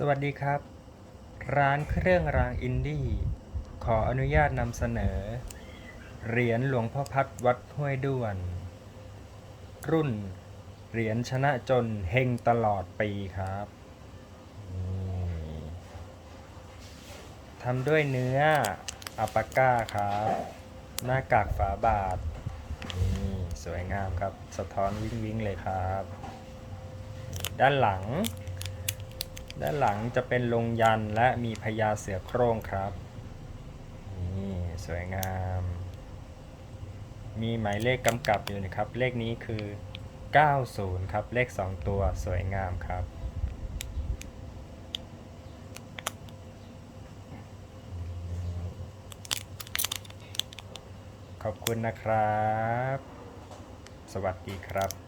สวัสดีครับ ร้านเครื่องรางอินดี้ขออนุญาตนำเสนอ เหรียญหลวงพ่อพัดวัดห้วยด้วน รุ่น เหรียญชนะจนเฮงตลอดปีครับทำด้วยเนื้ออัปาก้าครับ หน้ากากฝาบาทนี่สวยงามครับ สะท้อนวิ้งวิ้งๆเลยครับ ด้านหลัง ด้านหลังจะเป็นลงยันและมีพญาเสือโคร่งครับ นี่สวยงาม มีหมายเลขกำกับอยู่นะครับ เลขนี้คือ 90 ครับ เลข 2 ตัวสวยงามครับ ขอบคุณนะครับ สวัสดีครับ